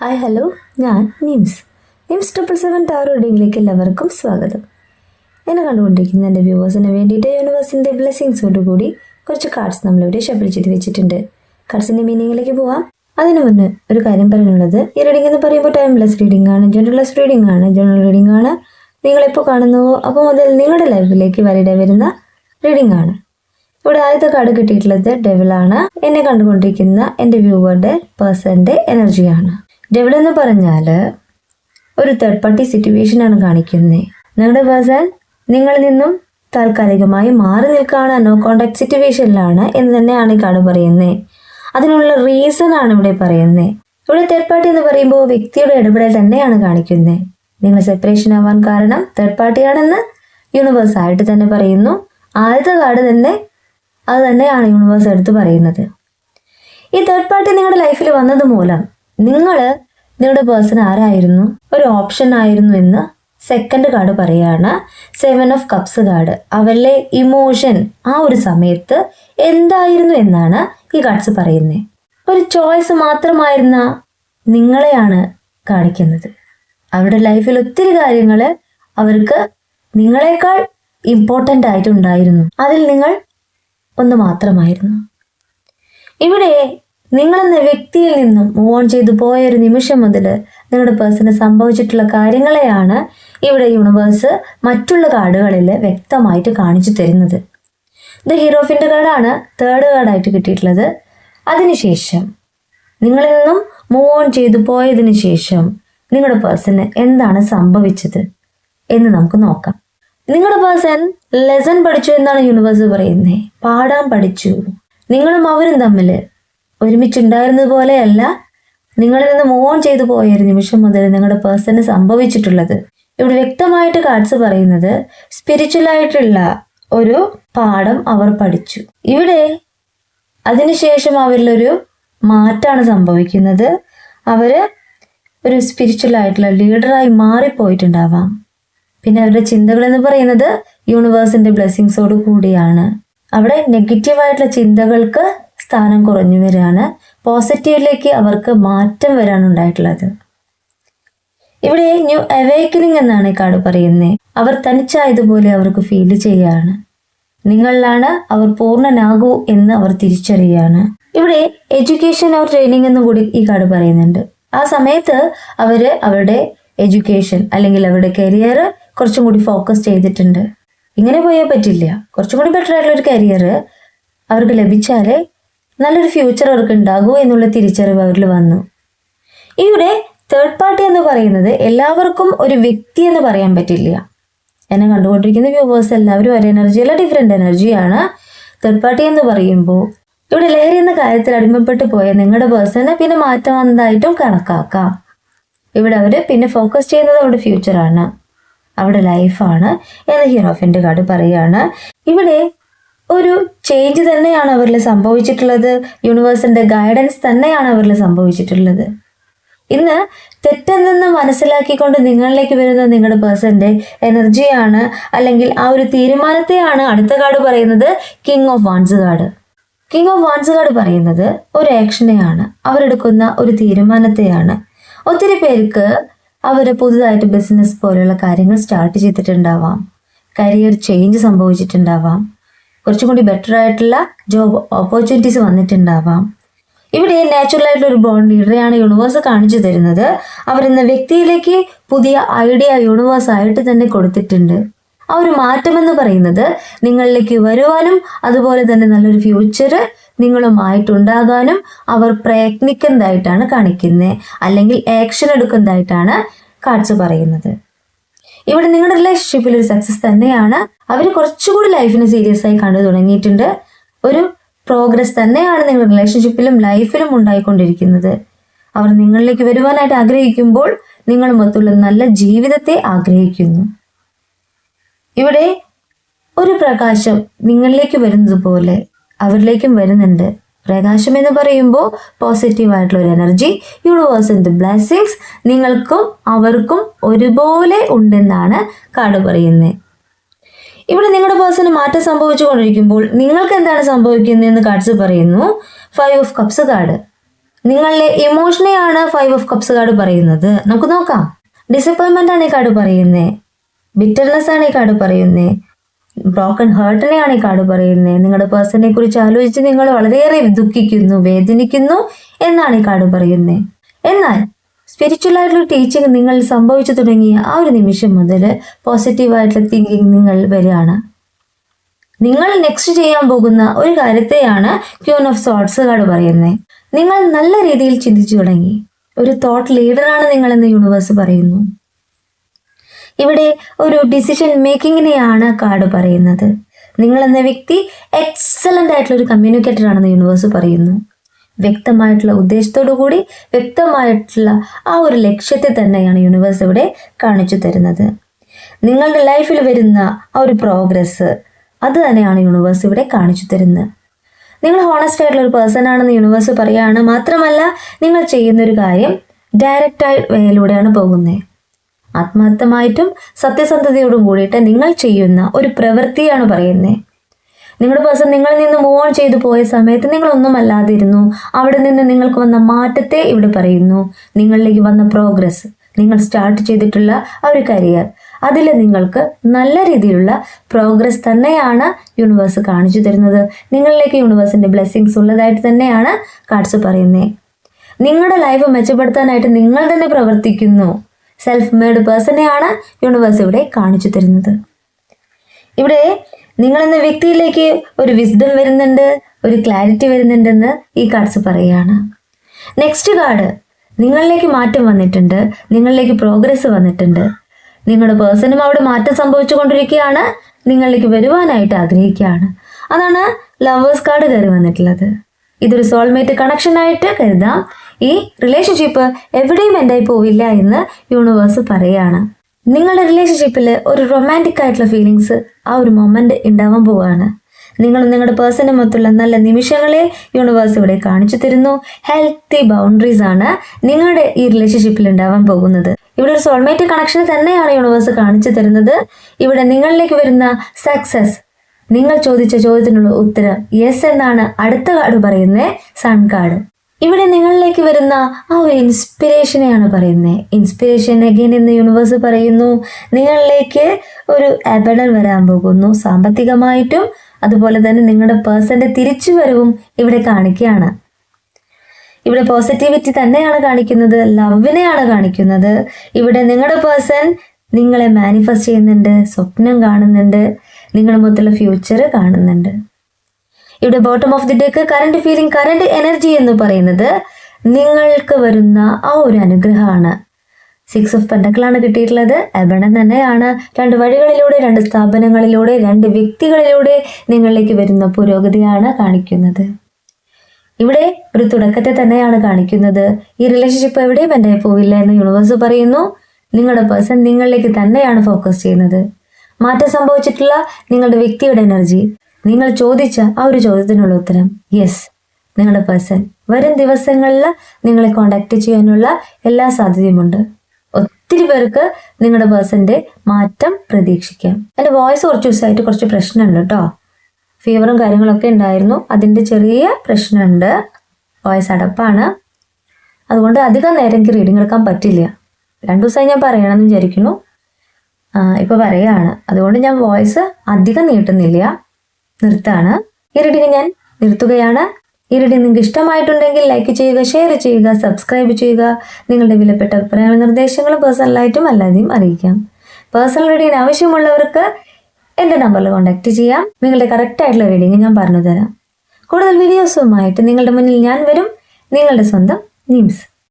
Hi hello ഞാൻ Nims. Nims triple seven tarot എല്ലാവർക്കും സ്വാഗതം. എന്നെ കണ്ടുകൊണ്ടിരിക്കുന്ന എന്റെ വ്യൂവേഴ്സിന് വേണ്ടിയിട്ട് യൂണിവേഴ്സിന്റെ ബ്ലെസ്സിങ്സോട് കൂടി കുറച്ച് കാർഡ്സ് നമ്മളിവിടെ ഷഫിൾ ചെയ്ത് വെച്ചിട്ടുണ്ട്. കാർഡ്സിന്റെ മീനിങ്ങിലേക്ക് പോവാം. അതിനു മുന്നേ ഒരു കാര്യം പറയാനുള്ളത്. ഈ റീഡിംഗ് എന്ന് പറയുമ്പോൾ ടൈംലെസ് റീഡിംഗ് ആണ് ജനറൽലെസ് റീഡിംഗ് ആണ്. ജനറൽ റീഡിംഗ് ആണ്. നിങ്ങളെപ്പോൾ കാണുന്നുവോ അപ്പോൾ മുതൽ നിങ്ങളുടെ ലൈഫിലേക്ക് വരിടെ വരുന്ന റീഡിംഗ് ആണ്. ഇവിടെ ആദ്യത്തെ കാർഡ് കിട്ടിയിട്ടുള്ളത് ഡെവിളാണ് എന്നെ കണ്ടുകൊണ്ടിരിക്കുന്ന എന്റെ വ്യൂവറുടെ പേഴ്സന്റെ എനർജിയാണ് ഡെവിൾ എന്ന് പറഞ്ഞാൽ ഒരു തേർഡ് പാർട്ടി സിറ്റുവേഷൻ ആണ് കാണിക്കുന്നത് നിങ്ങളുടെ പേഴ്സൺ നിങ്ങളിൽ നിന്നും താൽക്കാലികമായി മാറി നിൽക്കുകയാണ്. നോ കോണ്ടാക്ട് സിറ്റുവേഷനിലാണ് എന്ന് തന്നെയാണ് ഈ കാർഡ് പറയുന്നത് അതിനുള്ള റീസൺ ആണ് ഇവിടെ പറയുന്നത് ഇവിടെ തേർഡ് പാർട്ടി എന്ന് പറയുമ്പോൾ വ്യക്തിയുടെ ഇടപെടൽ തന്നെയാണ് കാണിക്കുന്നത് നിങ്ങൾ സെപ്പറേഷൻ ആവാൻ കാരണം തേർഡ് പാർട്ടിയാണെന്ന് യൂണിവേഴ്സ് ആയിട്ട് തന്നെ പറയുന്നു. ആദ്യത്തെ കാർഡ് തന്നെ അത് തന്നെയാണ് യൂണിവേഴ്സ് എടുത്ത് പറയുന്നത്. ഈ തേർഡ് പാർട്ടി നിങ്ങളുടെ ലൈഫിൽ വന്നത് മൂലം നിങ്ങൾ നിങ്ങളുടെ പേഴ്സൺ ആരായിരുന്നു? ഒരു ഓപ്ഷൻ ആയിരുന്നു എന്ന് സെക്കൻഡ് കാർഡ് പറയാണ്. സെവൻ ഓഫ് കപ്സ് കാർഡ് അവരിലെ ഇമോഷൻ ആ ഒരു സമയത്ത് എന്തായിരുന്നു എന്നാണ് ഈ കാർഡ്സ് പറയുന്നത് ഒരു ചോയ്സ് മാത്രമായിരുന്ന നിങ്ങളെയാണ് കാണിക്കുന്നത്. അവരുടെ ലൈഫിൽ ഒത്തിരി കാര്യങ്ങൾ അവർക്ക് നിങ്ങളെക്കാൾ ഇമ്പോർട്ടന്റ് ആയിട്ടുണ്ടായിരുന്നു. അതിൽ നിങ്ങൾ ഒന്ന് മാത്രമായിരുന്നു. ഇവിടെ നിങ്ങളെന്ന വ്യക്തിയിൽ നിന്നും മൂവ് ഓൺ ചെയ്തു പോയ ഒരു നിമിഷം മുതൽ നിങ്ങളുടെ പേഴ്സണ് സംഭവിച്ചിട്ടുള്ള കാര്യങ്ങളെയാണ് ഇവിടെ യൂണിവേഴ്സ് മറ്റുള്ള കാർഡുകളിൽ വ്യക്തമായിട്ട് കാണിച്ചു തരുന്നത്. ഇത് ഹീറോഫിന്റെ കാർഡാണ് തേർഡ് കാർഡായിട്ട് കിട്ടിയിട്ടുള്ളത്. അതിനുശേഷം നിങ്ങളിൽ നിന്നും മൂവ് ഓൺ ചെയ്തു പോയതിനു ശേഷം നിങ്ങളുടെ പേഴ്സണ് എന്താണ് സംഭവിച്ചത് എന്ന് നമുക്ക് നോക്കാം. നിങ്ങളുടെ പേഴ്സൺ ലെസൺ പഠിച്ചു എന്നാണ് യൂണിവേഴ്സ് പറയുന്നത് പാടാൻ പഠിച്ചു. നിങ്ങളും അവരും തമ്മിൽ ഒരുമിച്ചുണ്ടായിരുന്നത് പോലെയല്ല. നിങ്ങളിൽ നിന്ന് മൂവ് ഓൺ ചെയ്തു പോയ ഒരു നിമിഷം മുതൽ നിങ്ങളുടെ പേഴ്സണ് സംഭവിച്ചിട്ടുള്ളത്. ഇവിടെ വ്യക്തമായിട്ട് കാർഡ്സ് പറയുന്നത് സ്പിരിച്വൽ ആയിട്ടുള്ള ഒരു പാഠം അവർ പഠിച്ചു. ഇവിടെ അതിനുശേഷം അവരിലൊരു മാറ്റാണ് സംഭവിക്കുന്നത്. അവർ ഒരു സ്പിരിച്വൽ ആയിട്ടുള്ള ലീഡറായി മാറിപ്പോയിട്ടുണ്ടാവാം. പിന്നെ അവരുടെ ചിന്തകൾ എന്ന് പറയുന്നത് യൂണിവേഴ്സിന്റെ ബ്ലെസ്സിങ്സോട് കൂടിയാണ്. അവിടെ നെഗറ്റീവായിട്ടുള്ള ചിന്തകൾക്ക് സ്ഥാനം കുറഞ്ഞു വരികയാണ്. പോസിറ്റീവിലേക്ക് അവർക്ക് മാറ്റം വരാണ് ഉണ്ടായിട്ടുള്ളത്. ഇവിടെ ന്യൂ അവേക്കനിങ് എന്നാണ് ഈ കാർഡ് പറയുന്നത്. അവർ തനിച്ചായതുപോലെ അവർക്ക് ഫീൽ ചെയ്യാണ് നിങ്ങളിലാണ് അവർ പൂർണനാകൂ എന്ന് അവർ തിരിച്ചറിയുകയാണ്. ഇവിടെ എഡ്യൂക്കേഷൻ ഓർ ട്രെയിനിങ് എന്ന് കൂടി ഈ കാർഡ് പറയുന്നുണ്ട്. ആ സമയത്ത് അവർ അവരുടെ എഡ്യൂക്കേഷൻ അല്ലെങ്കിൽ അവരുടെ കരിയർ കുറച്ചും കൂടി ഫോക്കസ് ചെയ്തിട്ടുണ്ട്. ഇങ്ങനെ പോയാൽ പറ്റില്ല. കുറച്ചും കൂടി ബെറ്റർ ആയിട്ടുള്ള ഒരു കരിയർ അവർക്ക് ലഭിച്ചാലേ നല്ലൊരു ഫ്യൂച്ചർ അവർക്ക് ഉണ്ടാകൂ എന്നുള്ള തിരിച്ചറിവ് അവരിൽ വന്നു. ഇവിടെ തേർഡ് പാർട്ടി എന്ന് പറയുന്നത് എല്ലാവർക്കും ഒരു വ്യക്തി എന്ന് പറയാൻ പറ്റില്ല. എന്നെ കണ്ടുകൊണ്ടിരിക്കുന്ന വ്യൂവേഴ്സ് എല്ലാവരും ഒരു എനർജി അല്ല ഡിഫറെന്റ് എനർജിയാണ് തേർഡ് പാർട്ടി എന്ന് പറയുമ്പോൾ ഇവിടെ ലഹരി എന്ന കാര്യത്തിൽ അടിമപ്പെട്ടു പോയ നിങ്ങളുടെ പേഴ്സണെ പിന്നെ മാറ്റം വന്നതായിട്ടും കണക്കാക്കാം. ഇവിടെ അവർ പിന്നെ ഫോക്കസ് ചെയ്യുന്നത് അവരുടെ ഫ്യൂച്ചറാണ് അവിടെ ലൈഫാണ് എന്ന് ഹീറോഫിന്റെ കാർഡ് പറയുകയാണ് ഇവിടെ ഒരു ചേഞ്ച് തന്നെയാണ് അവരിൽ സംഭവിച്ചിട്ടുള്ളത്. യൂണിവേഴ്സിന്റെ ഗൈഡൻസ് തന്നെയാണ് അവരിൽ സംഭവിച്ചിട്ടുള്ളത്. ഇന്ന് തെറ്റെന്ന് മനസ്സിലാക്കിക്കൊണ്ട് നിങ്ങളിലേക്ക് വരുന്ന നിങ്ങളുടെ പേഴ്സന്റെ എനർജിയാണ് അല്ലെങ്കിൽ ആ ഒരു തീരുമാനത്തെയാണ് അടുത്ത കാർഡ് പറയുന്നത് king of wands card. King of wands card പറയുന്നത് ഒരു ആക്ഷനെയാണ് അവരെടുക്കുന്ന ഒരു തീരുമാനത്തെയാണ്. ഒത്തിരി പേർക്ക് അവർ പുതുതായിട്ട് ബിസിനസ് പോലെയുള്ള കാര്യങ്ങൾ സ്റ്റാർട്ട് ചെയ്തിട്ടുണ്ടാവാം. കരിയർ ചേഞ്ച് സംഭവിച്ചിട്ടുണ്ടാവാം. കുറച്ചും കൂടി ബെറ്റർ ആയിട്ടുള്ള ജോബ് ഓപ്പർച്യൂണിറ്റീസ് വന്നിട്ടുണ്ടാവാം. ഇവിടെ നാച്ചുറൽ ആയിട്ടുള്ള ഒരു ബോണ്ട് ലീഡറെയാണ് യൂണിവേഴ്സ് കാണിച്ചു തരുന്നത്. അവരെന്ന വ്യക്തിയിലേക്ക് പുതിയ ഐഡിയ യൂണിവേഴ്സ് ആയിട്ട് തന്നെ കൊടുത്തിട്ടുണ്ട്. ആ ഒരു മാറ്റം എന്ന് പറയുന്നത് നിങ്ങളിലേക്ക് വരുവാനും അതുപോലെ തന്നെ നല്ലൊരു ഫ്യൂച്ചർ നിങ്ങളുമായിട്ടുണ്ടാകാനും അവർ പ്രയത്നിക്കുന്നതായിട്ടാണ് കാണിക്കുന്നത്. അല്ലെങ്കിൽ ആക്ഷൻ എടുക്കുന്നതായിട്ടാണ് കാഴ്ച പറയുന്നത്. ഇവിടെ നിങ്ങളുടെ റിലേഷൻഷിപ്പിൽ ഒരു സക്സസ് തന്നെയാണ്. അവർ കുറച്ചുകൂടി ലൈഫിനെ സീരിയസ് ആയി കണ്ടു തുടങ്ങിയിട്ടുണ്ട്. ഒരു പ്രോഗ്രസ് തന്നെയാണ് നിങ്ങളുടെ റിലേഷൻഷിപ്പിലും ലൈഫിലും ഉണ്ടായിക്കൊണ്ടിരിക്കുന്നത്. അവർ നിങ്ങളിലേക്ക് വരുവാനായിട്ട് ആഗ്രഹിക്കുമ്പോൾ നിങ്ങളുമൊത്തുള്ള നല്ല ജീവിതത്തെ ആഗ്രഹിക്കുന്നു. ഇവിടെ ഒരു പ്രകാശം നിങ്ങളിലേക്ക് വരുന്നത് പോലെ അവരിലേക്കും വരുന്നുണ്ട്. പ്രകാശം എന്ന് പറയുമ്പോൾ പോസിറ്റീവ് ആയിട്ടുള്ള ഒരു എനർജി യൂണിവേഴ്സിന്റെ ബ്ലെസ്സിങ്സ് നിങ്ങൾക്കും അവർക്കും ഒരുപോലെ ഉണ്ടെന്നാണ് കാർഡ് പറയുന്നത് ഇവിടെ നിങ്ങളുടെ പേഴ്സണ് മാറ്റം സംഭവിച്ചു സംഭവിച്ചുകൊണ്ടിരിക്കുമ്പോൾ നിങ്ങൾക്ക് എന്താണ് സംഭവിക്കുന്നതെന്ന് കാർഡ്സ് പറയുന്നു. ഫൈവ് ഓഫ് കപ്സ് കാർഡ് നിങ്ങളുടെ ഇമോഷനെയാണ് ഫൈവ് ഓഫ് കപ്സ് കാർഡ് പറയുന്നത്. നമുക്ക് നോക്കാം. ഡിസപ്പോയിൻമെന്റ് ആണ് ഈ കാർഡ് പറയുന്നത് ബിറ്റർനെസ് ആണ് ഈ കാർഡ് പറയുന്നത് ബ്രോക്കൺ ഹേർട്ടിനെയാണ് ഈ കാർഡ് പറയുന്നത് നിങ്ങളുടെ പേഴ്സണിനെ കുറിച്ച് ആലോചിച്ച് നിങ്ങൾ വളരെയേറെ ദുഃഖിക്കുന്നു വേദനിക്കുന്നു എന്നാണ് ഈ കാർഡ് പറയുന്നത് എന്നാൽ സ്പിരിച്വൽ ആയിട്ടുള്ള ടീച്ചിങ് നിങ്ങൾ സംഭവിച്ചു തുടങ്ങിയ ആ ഒരു നിമിഷം മുതൽ പോസിറ്റീവായിട്ടുള്ള തിങ്കിങ് നിങ്ങൾ വരികയാണ്. നിങ്ങൾ നെക്സ്റ്റ് ചെയ്യാൻ പോകുന്ന ഒരു കാര്യത്തെയാണ് ക്യൂൺ ഓഫ് തോട്ട്സ് കാർഡ് പറയുന്നത് നിങ്ങൾ നല്ല രീതിയിൽ ചിന്തിച്ചു തുടങ്ങി. ഒരു തോട്ട് ലീഡറാണ് നിങ്ങളെന്ന് യൂണിവേഴ്സ് പറയുന്നു. ഇവിടെ ഒരു ഡിസിഷൻ മേക്കിങ്ങിനെയാണ് കാർഡ് പറയുന്നത്. നിങ്ങൾ എന്ന വ്യക്തി എക്സലന്റ് ആയിട്ടുള്ള ഒരു കമ്മ്യൂണിക്കേറ്റർ ആണെന്ന് യൂണിവേഴ്സ് പറയുന്നു. വ്യക്തമായിട്ടുള്ള ഉദ്ദേശത്തോടു കൂടി വ്യക്തമായിട്ടുള്ള ആ ഒരു ലക്ഷ്യത്തെ തന്നെയാണ് യൂണിവേഴ്സ് ഇവിടെ കാണിച്ചു തരുന്നത്. നിങ്ങളുടെ ലൈഫിൽ വരുന്ന ആ ഒരു പ്രോഗ്രസ് അത് തന്നെയാണ് യൂണിവേഴ്സ് ഇവിടെ കാണിച്ചു തരുന്നത്. നിങ്ങൾ ഹോണസ്റ്റ് ആയിട്ടുള്ള ഒരു പേഴ്സൺ ആണെന്ന് യൂണിവേഴ്സ് പറയുകയാണ് മാത്രമല്ല നിങ്ങൾ ചെയ്യുന്ന ഒരു കാര്യം ഡയറക്റ്റായി വേയിലൂടെയാണ് പോകുന്നത്. ആത്മാർത്ഥമായിട്ടും സത്യസന്ധതയോടും കൂടിയിട്ട് നിങ്ങൾ ചെയ്യുന്ന ഒരു പ്രവൃത്തിയാണ് പറയുന്നത് നിങ്ങളുടെ പേഴ്സൺ നിങ്ങളിൽ നിന്ന് മൂവ് ഓൺ ചെയ്തു പോയ സമയത്ത് നിങ്ങളൊന്നും അല്ലാതിരുന്നു അവിടെ നിന്ന് നിങ്ങൾക്ക് വന്ന മാറ്റത്തെ ഇവിടെ പറയുന്നു. നിങ്ങളിലേക്ക് വന്ന പ്രോഗ്രസ് നിങ്ങൾ സ്റ്റാർട്ട് ചെയ്തിട്ടുള്ള ആ ഒരു കരിയർ അതിൽ നിങ്ങൾക്ക് നല്ല രീതിയിലുള്ള പ്രോഗ്രസ് തന്നെയാണ് യൂണിവേഴ്സ് കാണിച്ചു തരുന്നത്. നിങ്ങളിലേക്ക് യൂണിവേഴ്സിന്റെ ബ്ലെസ്സിങ്സ് ഉള്ളതായിട്ട് തന്നെയാണ് കാർഡ്സ് പറയുന്നത് നിങ്ങളുടെ ലൈഫ് മെച്ചപ്പെടുത്താനായിട്ട് നിങ്ങൾ തന്നെ പ്രവർത്തിക്കുന്നു. സെൽഫ് മെയ്ഡ് പേഴ്സണെയാണ് യൂണിവേഴ്സ് ഇവിടെ കാണിച്ചു തരുന്നത്. ഇവിടെ നിങ്ങളെന്ന വ്യക്തിയിലേക്ക് ഒരു വിസ്ഡം വരുന്നുണ്ട് ഒരു ക്ലാരിറ്റി വരുന്നുണ്ടെന്ന് ഈ കാർഡ്സ് പറയുകയാണ്. നെക്സ്റ്റ് കാർഡ് നിങ്ങളിലേക്ക് മാറ്റം വന്നിട്ടുണ്ട് നിങ്ങളിലേക്ക് പ്രോഗ്രസ് വന്നിട്ടുണ്ട്. നിങ്ങളുടെ പേഴ്സണും അവിടെ മാറ്റം സംഭവിച്ചുകൊണ്ടിരിക്കുകയാണ് നിങ്ങളിലേക്ക് വരുവാനായിട്ട് ആഗ്രഹിക്കുകയാണ്. അതാണ് ലവേഴ്സ് കാർഡ് കയറി വന്നിട്ടുള്ളത്. ഇതൊരു സോൾമേറ്റ് കണക്ഷനായിട്ട് കരുതാം. ഈ റിലേഷൻഷിപ്പ് എവിടെയും എന്തായി പോവില്ല എന്ന് യൂണിവേഴ്സ് പറയുകയാണ് നിങ്ങളുടെ റിലേഷൻഷിപ്പിൽ ഒരു റൊമാന്റിക് ആയിട്ടുള്ള ഫീലിങ്സ് ആ ഒരു മൊമെന്റ് ഉണ്ടാവാൻ പോവുകയാണ് നിങ്ങൾ നിങ്ങളുടെ പേഴ്സണുമൊത്തുള്ള നല്ല നിമിഷങ്ങളെ യൂണിവേഴ്സ് ഇവിടെ കാണിച്ചു തരുന്നു. ഹെൽത്തി ബൗണ്ടറീസ് ആണ് നിങ്ങളുടെ ഈ റിലേഷൻഷിപ്പിൽ ഉണ്ടാവാൻ പോകുന്നത്. ഇവിടെ ഒരു സോൾമേറ്റ് കണക്ഷൻ തന്നെയാണ് യൂണിവേഴ്സ് കാണിച്ചു തരുന്നത്. ഇവിടെ നിങ്ങളിലേക്ക് വരുന്ന സക്സസ് നിങ്ങൾ ചോദിച്ച ചോദ്യത്തിനുള്ള ഉത്തരം യെസ് എന്നാണ് അടുത്ത കാർഡ് പറയുന്നത് സൺ കാർഡ് ഇവിടെ നിങ്ങളിലേക്ക് വരുന്ന ആ ഒരു ഇൻസ്പിറേഷനെയാണ് പറയുന്നത് ഇൻസ്പിറേഷൻ അഗെയിൻ എന്ന് യൂണിവേഴ്സ് പറയുന്നു. നിങ്ങളിലേക്ക് ഒരു അബഡൻ വരാൻ പോകുന്നു. സാമ്പത്തികമായിട്ടും അതുപോലെ തന്നെ നിങ്ങളുടെ പേഴ്സന്റെ തിരിച്ചുവരവും ഇവിടെ കാണിക്കുകയാണ്. ഇവിടെ പോസിറ്റിവിറ്റി തന്നെയാണ് കാണിക്കുന്നത്. ലവിനെയാണ് കാണിക്കുന്നത്. ഇവിടെ നിങ്ങളുടെ പേഴ്സൺ നിങ്ങളെ മാനിഫെസ്റ്റ് ചെയ്യുന്നുണ്ട് സ്വപ്നം കാണുന്നുണ്ട്. നിങ്ങളുടെ മൊത്തമുള്ള ഫ്യൂച്ചർ കാണുന്നുണ്ട്. ഇവിടെ bottom of the deck current feeling current energy എന്ന് പറയുന്നത് നിങ്ങൾക്ക് വരുന്ന ആ ഒരു അനുഗ്രഹമാണ്. സിക്സ് ഓഫ് പെൻഡക്കിളാണ് കിട്ടിയിട്ടുള്ളത്. എബണം തന്നെയാണ്. രണ്ട് വഴികളിലൂടെ രണ്ട് സ്ഥാപനങ്ങളിലൂടെ രണ്ട് വ്യക്തികളിലൂടെ നിങ്ങളിലേക്ക് വരുന്ന പുരോഗതിയാണ് കാണിക്കുന്നത്. ഇവിടെ ഒരു തുടക്കത്തെ തന്നെയാണ് കാണിക്കുന്നത്. ഈ റിലേഷൻഷിപ്പ് എവിടെയും എന്റെ പോവില്ല എന്ന് യൂണിവേഴ്സ് പറയുന്നു. നിങ്ങളുടെ പേഴ്സൺ നിങ്ങളിലേക്ക് തന്നെയാണ് ഫോക്കസ് ചെയ്യുന്നത്. മാറ്റം സംഭവിച്ചിട്ടുള്ള നിങ്ങളുടെ വ്യക്തിയുടെ എനർജി നിങ്ങൾ ചോദിച്ച ആ ഒരു ചോദ്യത്തിനുള്ള ഉത്തരം യെസ് നിങ്ങളുടെ പേഴ്സൺ വരും ദിവസങ്ങളിൽ നിങ്ങളെ കോണ്ടാക്ട് ചെയ്യാനുള്ള എല്ലാ സാധ്യതയുമുണ്ട്. ഒത്തിരി പേർക്ക് നിങ്ങളുടെ പേഴ്സന്റെ മാറ്റം പ്രതീക്ഷിക്കാം. എന്റെ വോയിസ് കുറച്ച് ദിവസമായിട്ട് കുറച്ച് പ്രശ്നമുണ്ട് കേട്ടോ. ഫീവറും കാര്യങ്ങളൊക്കെ ഉണ്ടായിരുന്നു. അതിന്റെ ചെറിയ പ്രശ്നമുണ്ട്. വോയിസ് അടപ്പാണ്. അതുകൊണ്ട് അധികം നേരം എനിക്ക് റീഡിങ് എടുക്കാൻ പറ്റില്ല. രണ്ടു ദിവസമായി ഞാൻ പറയണമെന്ന് വിചാരിക്കുന്നു. ഇപ്പോൾ പറയുകയാണ് അതുകൊണ്ട് ഞാൻ വോയിസ് അധികം നീട്ടുന്നില്ല. നിർത്താണ്. ഈ റീഡിങ് ഞാൻ നിർത്തുകയാണ്. ഈ റീഡിങ് നിങ്ങൾക്ക് ഇഷ്ടമായിട്ടുണ്ടെങ്കിൽ ലൈക്ക് ചെയ്യുക ഷെയർ ചെയ്യുക സബ്സ്ക്രൈബ് ചെയ്യുക. നിങ്ങളുടെ വിലപ്പെട്ട അഭിപ്രായങ്ങളും നിർദ്ദേശങ്ങളും പേഴ്സണലായിട്ടും അല്ലാതെയും അറിയിക്കാം. പേഴ്സണൽ റീഡിങ്ങിന് ആവശ്യമുള്ളവർക്ക് എന്റെ നമ്പറിൽ കോൺടാക്ട് ചെയ്യാം. നിങ്ങളുടെ കറക്റ്റ് ആയിട്ടുള്ള റീഡിങ് ഞാൻ പറഞ്ഞു തരാം കൂടുതൽ വീഡിയോസുമായിട്ട് നിങ്ങളുടെ മുന്നിൽ ഞാൻ വരും. നിങ്ങളുടെ സ്വന്തം നീംസ്.